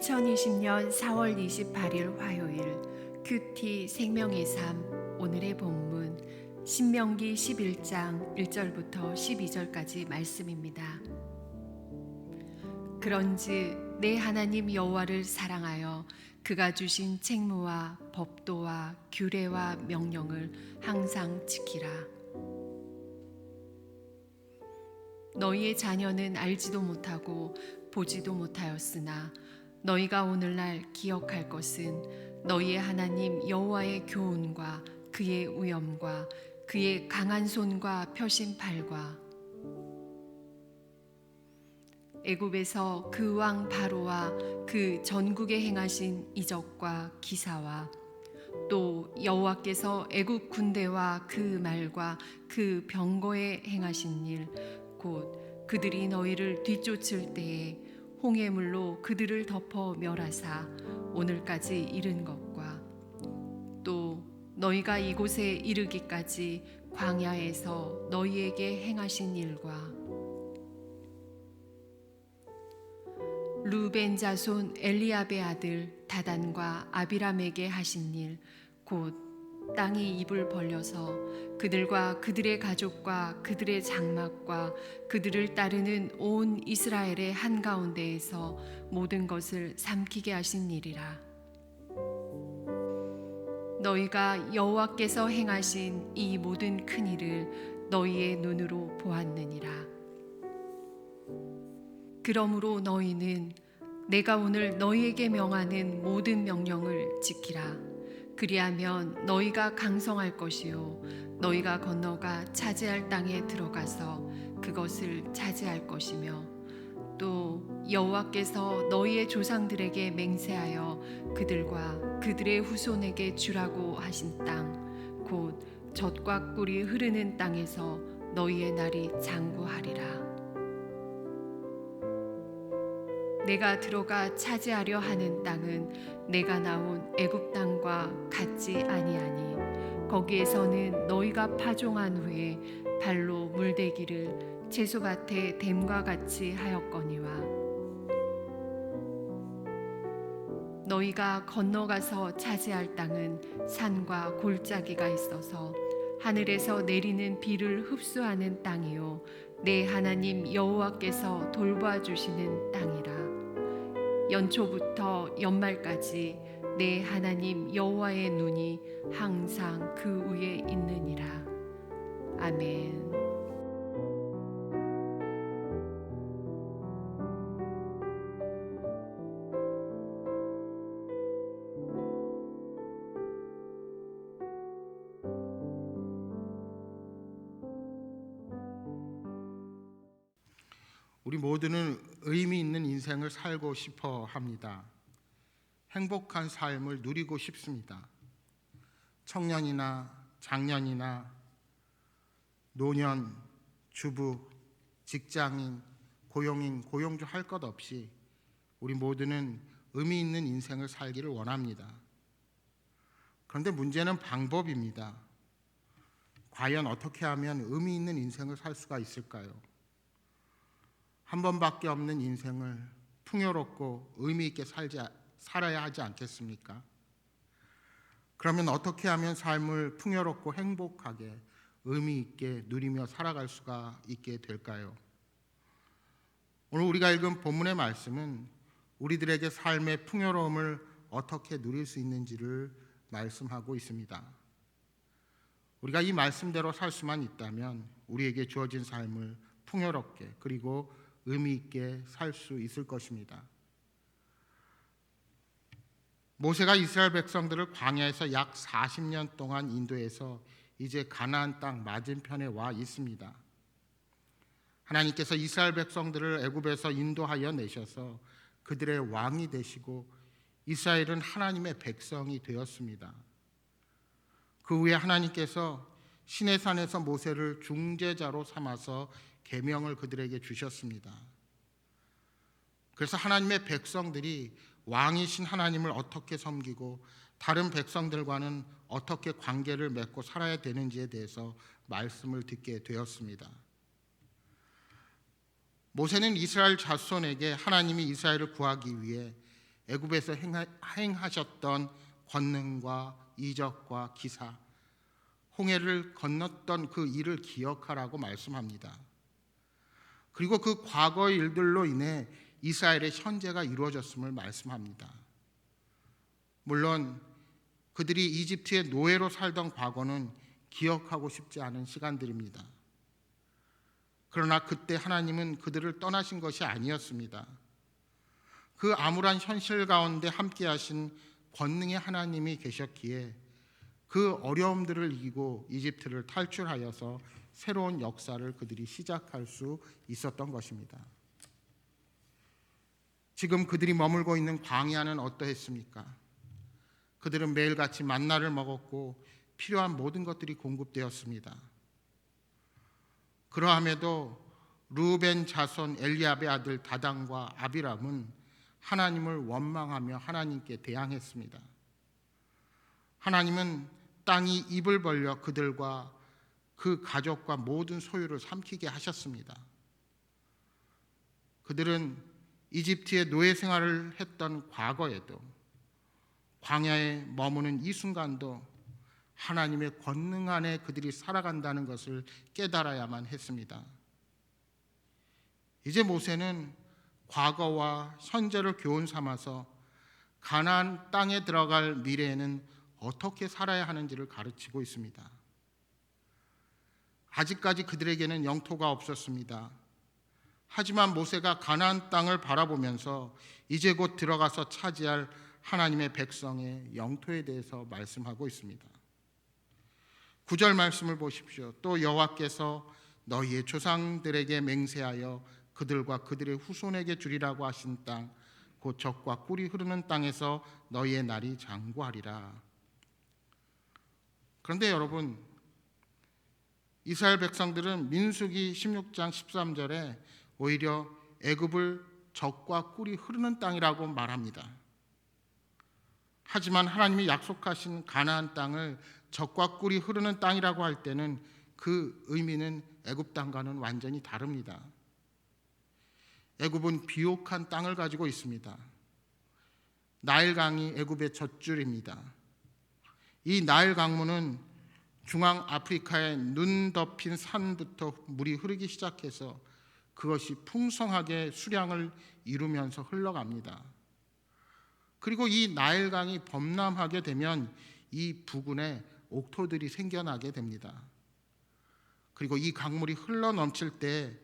2020년 4월 28일 화요일 큐티 생명의 삶 오늘의 본문 신명기 11장 1절부터 12절까지 말씀입니다. 그런즉 내 하나님 여호와를 사랑하여 그가 주신 책무와 법도와 규례와 명령을 항상 지키라. 너희의 자녀는 알지도 못하고 보지도 못하였으나 너희가 오늘날 기억할 것은 너희의 하나님 여호와의 교훈과 그의 우염과 그의 강한 손과 펴신 팔과 애굽에서 그 왕 바로와 그 전국에 행하신 이적과 기사와 또 여호와께서 애굽 군대와 그 말과 그 병거에 행하신 일 곧 그들이 너희를 뒤쫓을 때에 홍해물로 그들을 덮어 멸하사 오늘까지 이른 것과 또 너희가 이곳에 이르기까지 광야에서 너희에게 행하신 일과 루벤 자손 엘리압의 아들 다단과 아비람에게 하신 일 곧 땅이 입을 벌려서 그들과 그들의 가족과 그들의 장막과 그들을 따르는 온 이스라엘의 한가운데에서 모든 것을 삼키게 하신 일이라. 너희가 여호와께서 행하신 이 모든 큰 일을 너희의 눈으로 보았느니라. 그러므로 너희는 내가 오늘 너희에게 명하는 모든 명령을 지키라 그리하면 너희가 강성할 것이요. 너희가 건너가 차지할 땅에 들어가서 그것을 차지할 것이며 또 여호와께서 너희의 조상들에게 맹세하여 그들과 그들의 후손에게 주라고 하신 땅 곧 젖과 꿀이 흐르는 땅에서 너희의 날이 장구하리라 내가 들어가 차지하려 하는 땅은 내가 나온 애굽 땅과 같지 아니하니 거기에서는 너희가 파종한 후에 발로 물대기를 채소밭에 댐과 같이 하였거니와. 너희가 건너가서 차지할 땅은 산과 골짜기가 있어서 하늘에서 내리는 비를 흡수하는 땅이요 내 하나님 여호와께서 돌봐 주시는 땅이라 연초부터 연말까지 내 하나님 여호와의 눈이 항상 그 위에 있느니라. 아멘. 인생을 살고 싶어 합니다. 행복한 삶을 누리고 싶습니다. 청년이나 장년이나 노년, 주부, 직장인, 고용인, 고용주 할 것 없이 우리 모두는 의미 있는 인생을 살기를 원합니다. 그런데 문제는 방법입니다. 과연 어떻게 하면 의미 있는 인생을 살 수가 있을까요? 한 번밖에 없는 인생을 풍요롭고 의미 있게 살지, 살아야 하지 않겠습니까? 그러면 어떻게 하면 삶을 풍요롭고 행복하게 의미 있게 누리며 살아갈 수가 있게 될까요? 오늘 우리가 읽은 본문의 말씀은 우리들에게 삶의 풍요로움을 어떻게 누릴 수 있는지를 말씀하고 있습니다. 우리가 이 말씀대로 살 수만 있다면 우리에게 주어진 삶을 풍요롭게 그리고 의미 있게 살 수 있을 것입니다. 모세가 이스라엘 백성들을 광야에서 약 40년 동안 인도해서 이제 가나안 땅 맞은편에 와 있습니다. 하나님께서 이스라엘 백성들을 애굽에서 인도하여 내셔서 그들의 왕이 되시고 이스라엘은 하나님의 백성이 되었습니다. 그 후에 하나님께서 시내산에서 모세를 중재자로 삼아서 계명을 그들에게 주셨습니다. 그래서 하나님의 백성들이 왕이신 하나님을 어떻게 섬기고 다른 백성들과는 어떻게 관계를 맺고 살아야 되는지에 대해서 말씀을 듣게 되었습니다. 모세는 이스라엘 자손에게 하나님이 이스라엘을 구하기 위해 애굽에서 행하, 행하셨던 권능과 이적과 기사, 홍해를 건넜던 그 일을 기억하라고 말씀합니다. 그리고 그 과거의 일들로 인해 이스라엘의 현재가 이루어졌음을 말씀합니다. 물론 그들이 이집트의 노예로 살던 과거는 기억하고 싶지 않은 시간들입니다. 그러나 그때 하나님은 그들을 떠나신 것이 아니었습니다. 그 암울한 현실 가운데 함께 하신 권능의 하나님이 계셨기에 그 어려움들을 이기고 이집트를 탈출하여서 새로운 역사를 그들이 시작할 수 있었던 것입니다. 지금 그들이 머물고 있는 광야는 어떠했습니까? 그들은 매일같이 만나를 먹었고 필요한 모든 것들이 공급되었습니다. 그러함에도 루벤 자손 엘리압의 아들 다단과 아비람은 하나님을 원망하며 하나님께 대항했습니다. 하나님은 땅이 입을 벌려 그들과 그 가족과 모든 소유를 삼키게 하셨습니다. 그들은 이집트의 노예 생활을 했던 과거에도 광야에 머무는 이 순간도 하나님의 권능 안에 그들이 살아간다는 것을 깨달아야만 했습니다. 이제 모세는 과거와 현재를 교훈 삼아서 가나안 땅에 들어갈 미래에는 어떻게 살아야 하는지를 가르치고 있습니다. 아직까지 그들에게는 영토가 없었습니다. 하지만 모세가 가나안 땅을 바라보면서 이제 곧 들어가서 차지할 하나님의 백성의 영토에 대해서 말씀하고 있습니다. 구절 말씀을 보십시오. 또 여호와께서 너희의 조상들에게 맹세하여 그들과 그들의 후손에게 주리라고 하신 땅, 곧 적과 꿀이 흐르는 땅에서 너희의 날이 장구하리라. 그런데 여러분, 이스라엘 백성들은 민수기 16장 13절에 오히려 애굽을 적과 꿀이 흐르는 땅이라고 말합니다. 하지만 하나님이 약속하신 가나안 땅을 적과 꿀이 흐르는 땅이라고 할 때는 그 의미는 애굽 땅과는 완전히 다릅니다. 애굽은 비옥한 땅을 가지고 있습니다. 나일강이 애굽의 젖줄입니다. 이 나일 강문은 중앙 아프리카의 눈 덮인 산부터 물이 흐르기 시작해서 그것이 풍성하게 수량을 이루면서 흘러갑니다. 그리고 이 나일강이 범람하게 되면 이 부근에 옥토들이 생겨나게 됩니다. 그리고 이 강물이 흘러 넘칠 때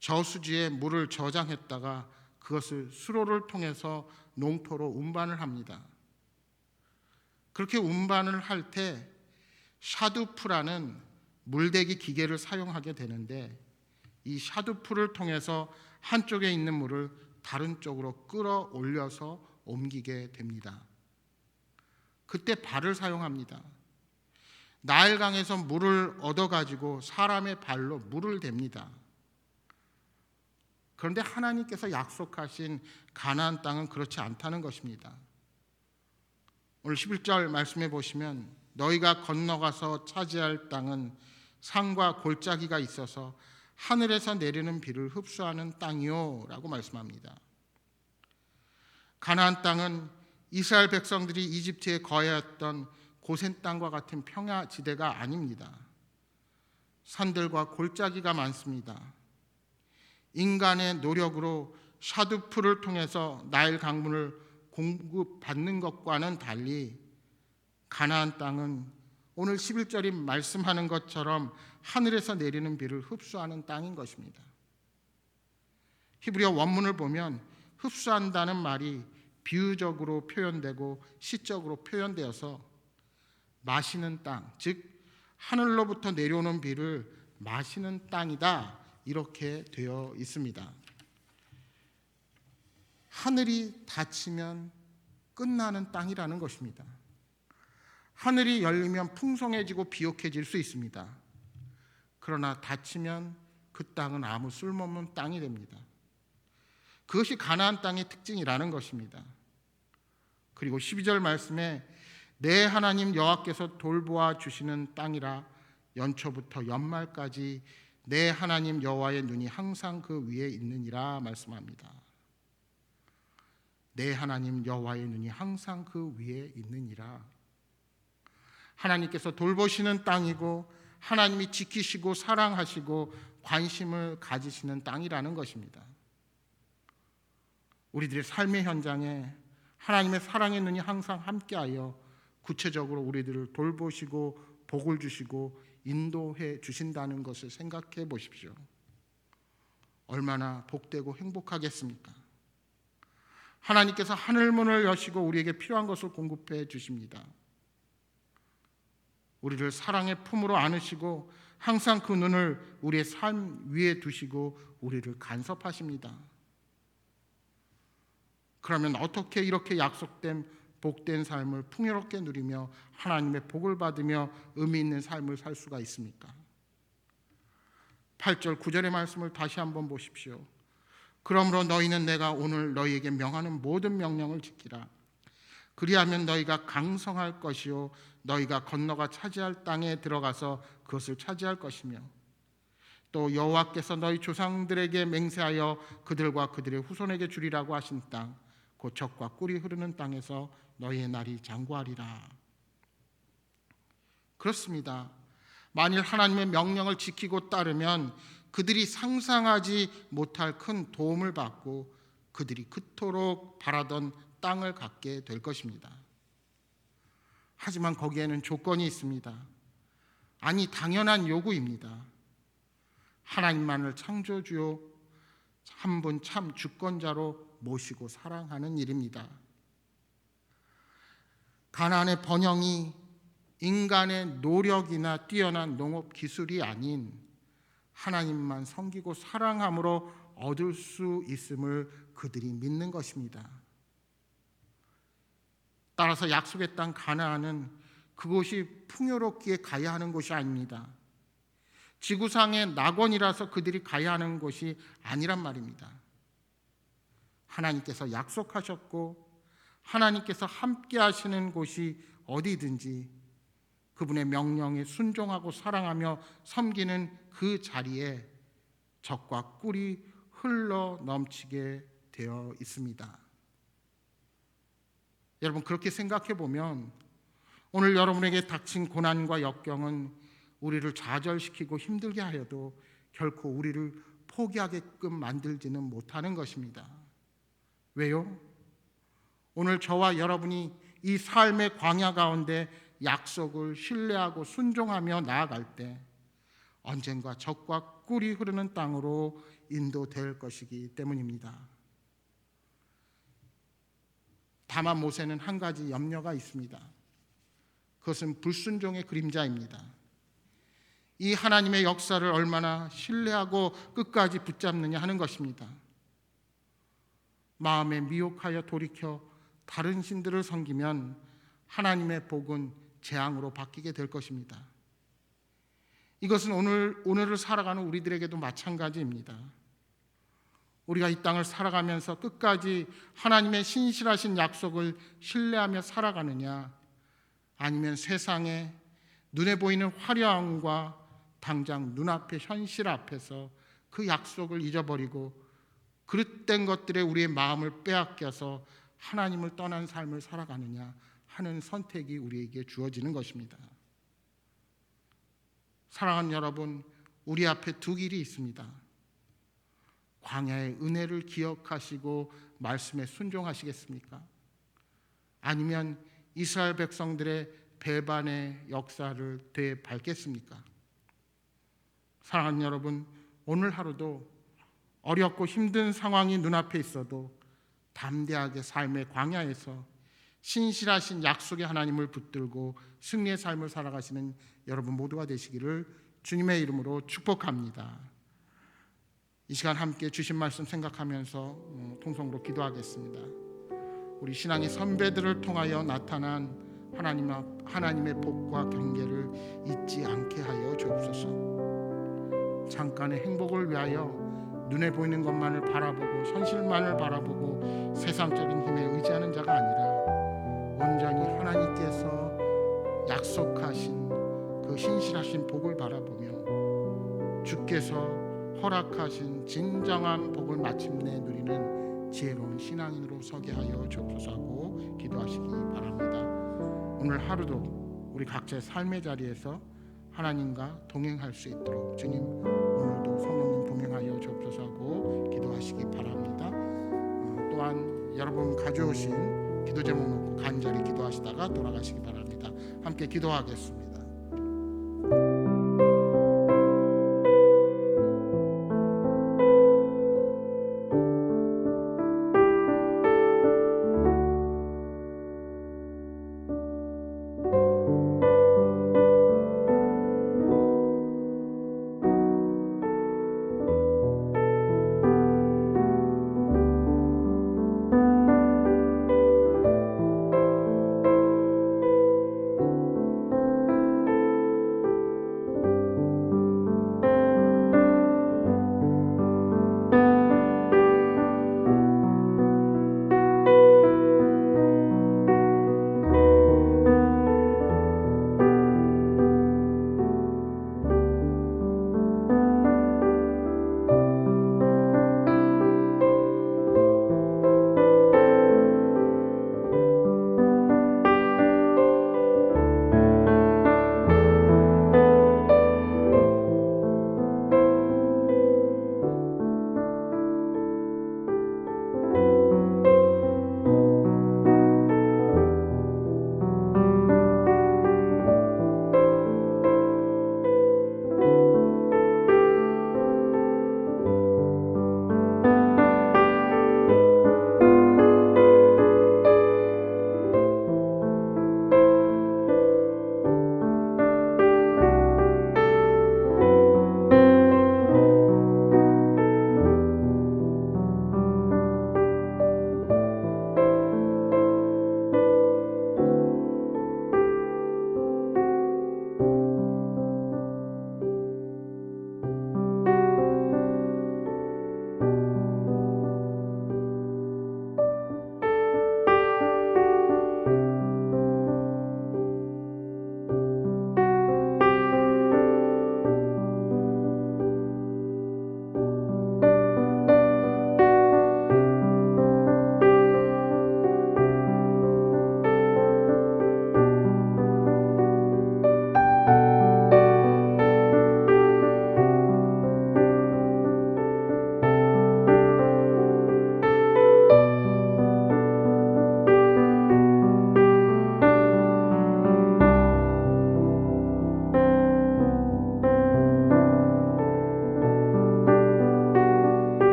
저수지에 물을 저장했다가 그것을 수로를 통해서 농토로 운반을 합니다. 그렇게 운반을 할 때 샤두프라는 물대기 기계를 사용하게 되는데 이 샤두프를 통해서 한쪽에 있는 물을 다른 쪽으로 끌어올려서 옮기게 됩니다. 그때 발을 사용합니다. 나일강에서 물을 얻어 가지고 사람의 발로 물을 댑니다. 그런데 하나님께서 약속하신 가나안 땅은 그렇지 않다는 것입니다. 오늘 11절 말씀해 보시면 너희가 건너가서 차지할 땅은 산과 골짜기가 있어서 하늘에서 내리는 비를 흡수하는 땅이요라고 말씀합니다. 가나안 땅은 이스라엘 백성들이 이집트에 거해했던 고센 땅과 같은 평야 지대가 아닙니다. 산들과 골짜기가 많습니다. 인간의 노력으로 샤두프를 통해서 나일 강문을 공급받는 것과는 달리 가나안 땅은 오늘 11절이 말씀하는 것처럼 하늘에서 내리는 비를 흡수하는 땅인 것입니다. 히브리어 원문을 보면 흡수한다는 말이 비유적으로 표현되고 시적으로 표현되어서 마시는 땅, 즉 하늘로부터 내려오는 비를 마시는 땅이다. 이렇게 되어 있습니다. 하늘이 닫히면 끝나는 땅이라는 것입니다. 하늘이 열리면 풍성해지고 비옥해질 수 있습니다. 그러나 닫히면 그 땅은 아무 쓸모없는 땅이 됩니다. 그것이 가나안 땅의 특징이라는 것입니다. 그리고 12절 말씀에 내 하나님 여호와께서 돌보아 주시는 땅이라 연초부터 연말까지 내 하나님 여호와의 눈이 항상 그 위에 있느니라 말씀합니다. 내 하나님 여호와의 눈이 항상 그 위에 있느니라. 하나님께서 돌보시는 땅이고 하나님이 지키시고 사랑하시고 관심을 가지시는 땅이라는 것입니다. 우리들의 삶의 현장에 하나님의 사랑의 눈이 항상 함께하여 구체적으로 우리들을 돌보시고 복을 주시고 인도해 주신다는 것을 생각해 보십시오. 얼마나 복되고 행복하겠습니까? 하나님께서 하늘 문을 여시고 우리에게 필요한 것을 공급해 주십니다. 우리를 사랑의 품으로 안으시고 항상 그 눈을 우리의 삶 위에 두시고 우리를 간섭하십니다. 그러면 어떻게 이렇게 약속된 복된 삶을 풍요롭게 누리며 하나님의 복을 받으며 의미 있는 삶을 살 수가 있습니까? 8절 9절의 말씀을 다시 한번 보십시오. 그러므로 너희는 내가 오늘 너희에게 명하는 모든 명령을 지키라. 그리하면 너희가 강성할 것이요 너희가 건너가 차지할 땅에 들어가서 그것을 차지할 것이며 또 여호와께서 너희 조상들에게 맹세하여 그들과 그들의 후손에게 주리라고 하신 땅 곧 적과 꿀이 흐르는 땅에서 너희의 날이 장구하리라. 그렇습니다. 만일 하나님의 명령을 지키고 따르면 그들이 상상하지 못할 큰 도움을 받고 그들이 그토록 바라던 땅을 갖게 될 것입니다. 하지만 거기에는 조건이 있습니다. 아니 당연한 요구입니다. 하나님만을 창조주요 한 분 참 주권자로 모시고 사랑하는 일입니다. 가나안의 번영이 인간의 노력이나 뛰어난 농업 기술이 아닌 하나님만 섬기고 사랑함으로 얻을 수 있음을 그들이 믿는 것입니다. 따라서 약속의 땅 가나안은 그곳이 풍요롭기에 가야 하는 곳이 아닙니다. 지구상의 낙원이라서 그들이 가야 하는 곳이 아니란 말입니다. 하나님께서 약속하셨고 하나님께서 함께 하시는 곳이 어디든지 그분의 명령에 순종하고 사랑하며 섬기는 그 자리에 적과 꿀이 흘러 넘치게 되어 있습니다. 여러분 그렇게 생각해 보면 오늘 여러분에게 닥친 고난과 역경은 우리를 좌절시키고 힘들게 하여도 결코 우리를 포기하게끔 만들지는 못하는 것입니다. 왜요? 오늘 저와 여러분이 이 삶의 광야 가운데 약속을 신뢰하고 순종하며 나아갈 때 언젠가 적과 꿀이 흐르는 땅으로 인도될 것이기 때문입니다. 다만 모세는 한 가지 염려가 있습니다. 그것은 불순종의 그림자입니다. 이 하나님의 역사를 얼마나 신뢰하고 끝까지 붙잡느냐 하는 것입니다. 마음에 미혹하여 돌이켜 다른 신들을 섬기면 하나님의 복은 재앙으로 바뀌게 될 것입니다. 이것은 오늘 오늘을 살아가는 우리들에게도 마찬가지입니다. 우리가 이 땅을 살아가면서 끝까지 하나님의 신실하신 약속을 신뢰하며 살아가느냐 아니면 세상에 눈에 보이는 화려함과 당장 눈앞의 현실 앞에서 그 약속을 잊어버리고 그릇된 것들에 우리의 마음을 빼앗겨서 하나님을 떠난 삶을 살아가느냐 하는 선택이 우리에게 주어지는 것입니다. 사랑하는 여러분, 우리 앞에 두 길이 있습니다. 광야의 은혜를 기억하시고 말씀에 순종하시겠습니까? 아니면 이스라엘 백성들의 배반의 역사를 되밟겠습니까? 사랑하는 여러분, 오늘 하루도 어렵고 힘든 상황이 눈앞에 있어도 담대하게 삶의 광야에서 신실하신 약속의 하나님을 붙들고 승리의 삶을 살아가시는 여러분 모두가 되시기를 주님의 이름으로 축복합니다. 이 시간 함께 주신 말씀 생각하면서 어, 통성으로 기도하겠습니다. 우리 신앙의 선배들을 통하여 나타난 하나님 앞 하나님의 복과 경계를 잊지 않게 하여 주옵소서. 잠깐의 행복을 위하여 눈에 보이는 것만을 바라보고 현실만을 바라보고 세상적인 힘에 의지하는 자가 아니라 온전히 하나님께서 약속하신 그 신실하신 복을 바라보며 주께서 허락하신 진정한 복을 마침내 누리는 지혜로운 신앙인으로 서게 하여 주옵소서 하고 기도하시기 바랍니다. 오늘 하루도 우리 각자의 삶의 자리에서 하나님과 동행할 수 있도록 주님 오늘도 성령님 동행하여 주옵소서 하고 기도하시기 바랍니다. 어, 또한 여러분 가져오신 기도 제목 놓고 간절히 기도하시다가 돌아가시기 바랍니다. 함께 기도하겠습니다.